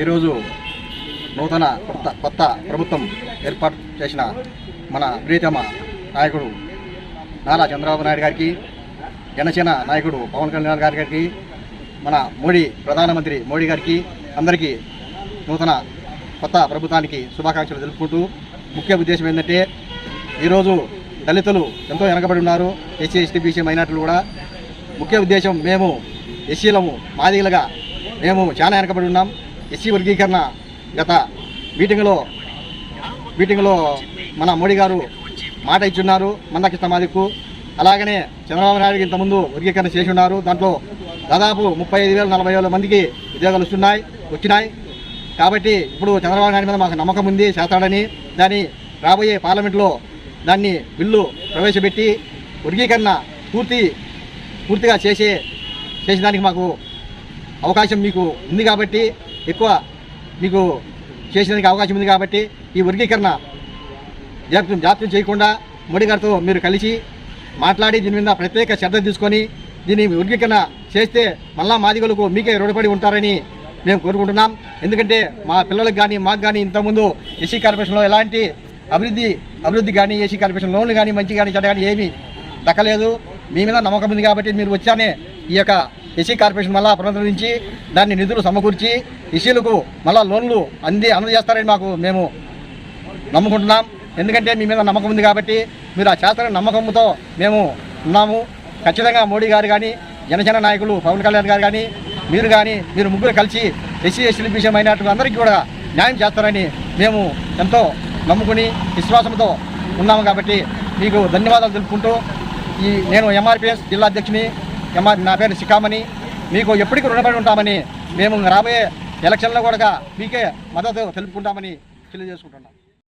ఈరోజు నూతన కొత్త కొత్త ప్రభుత్వం ఏర్పాటు చేసిన మన ప్రియతమ నాయకుడు నారా చంద్రబాబు నాయుడు గారికి జనసేన నాయకుడు పవన్ కళ్యాణ్ గారి గారికి మన మోడీ ప్రధానమంత్రి మోడీ గారికి అందరికీ నూతన కొత్త ప్రభుత్వానికి శుభాకాంక్షలు తెలుపుకుంటూ ముఖ్య ఉద్దేశం ఏంటంటే ఈరోజు దళితులు ఎంతో వెనకబడి ఉన్నారు ఎస్సీ ఎస్టీ బీసీ మైనార్టీలు కూడా. ముఖ్య ఉద్దేశం మేము ఎస్సీలము మాదిగలుగా మేము చాలా వెనకబడి ఉన్నాం. ఎస్సీ వర్గీకరణ గత మీటింగ్లో మీటింగ్లో మన మోడీ గారు మాట ఇచ్చున్నారు మందకిష్ట మాదికు అలాగనే చంద్రబాబు నాయుడు ఇంతకుముందు వర్గీకరణ చేసి ఉన్నారు. దాంట్లో దాదాపు ముప్పై ఐదు వేల నలభై వేల మందికి ఉద్యోగాలు వస్తున్నాయి వచ్చినాయి. కాబట్టి ఇప్పుడు చంద్రబాబు నాయుడు మీద మాకు నమ్మకం ఉంది చేస్తాడని. దాన్ని రాబోయే పార్లమెంట్లో దాన్ని బిల్లు ప్రవేశపెట్టి వర్గీకరణ పూర్తి పూర్తిగా చేసే చేసేదానికి మాకు అవకాశం మీకు ఉంది కాబట్టి ఎక్కువ మీకు చేసేందుకు అవకాశం ఉంది కాబట్టి ఈ వర్గీకరణ జాప్యం జాప్యం చేయకుండా మోడీ గారితో మీరు కలిసి మాట్లాడి దీని మీద ప్రత్యేక శ్రద్ధ తీసుకొని దీన్ని వర్గీకరణ చేస్తే మళ్ళా మాదిగలకు మీకే రుణపడి ఉంటారని మేము కోరుకుంటున్నాం. ఎందుకంటే మా పిల్లలకు కానీ మాకు కానీ ఇంతకుముందు ఎస్సీ కార్పొరేషన్లో ఎలాంటి అభివృద్ధి అభివృద్ధి కానీ ఏసీ కార్పొరేషన్ లోన్లు కానీ మంచి కానీ చెడ్డ కానీ ఏమీ దక్కలేదు. మీ మీద నమ్మకం ఉంది కాబట్టి మీరు వచ్చానే ఈ యొక్క ఎస్సీ కార్పొరేషన్ మళ్ళా పునరుద్ధరించి దాన్ని నిధులు సమకూర్చి ఎస్సీలకు మళ్ళా లోన్లు అంది అందజేస్తారని మాకు మేము నమ్ముకుంటున్నాం. ఎందుకంటే మీ మీద నమ్మకం ఉంది కాబట్టి మీరు ఆ చేస్తారని నమ్మకంతో మేము ఉన్నాము. ఖచ్చితంగా మోడీ గారు కానీ జనసేన నాయకులు పవన్ కళ్యాణ్ గారు కానీ మీరు కానీ మీరు ముగ్గురు కలిసి ఎస్సీ ఎస్టీ బీసీ అందరికీ కూడా న్యాయం చేస్తారని మేము ఎంతో నమ్ముకుని విశ్వాసంతో ఉన్నాము కాబట్టి మీకు ధన్యవాదాలు తెలుపుకుంటూ ఈ నేను ఎంఆర్పిఎస్ జిల్లా అధ్యక్షుని నా పేరు శిఖామణి. మీకు ఎప్పటికీ రుణపడి ఉంటామని మేము రాబోయే ఎలక్షన్లో కూడా మీకే మద్దతు తెలుపుకుంటామని తెలియజేసుకుంటున్నాం.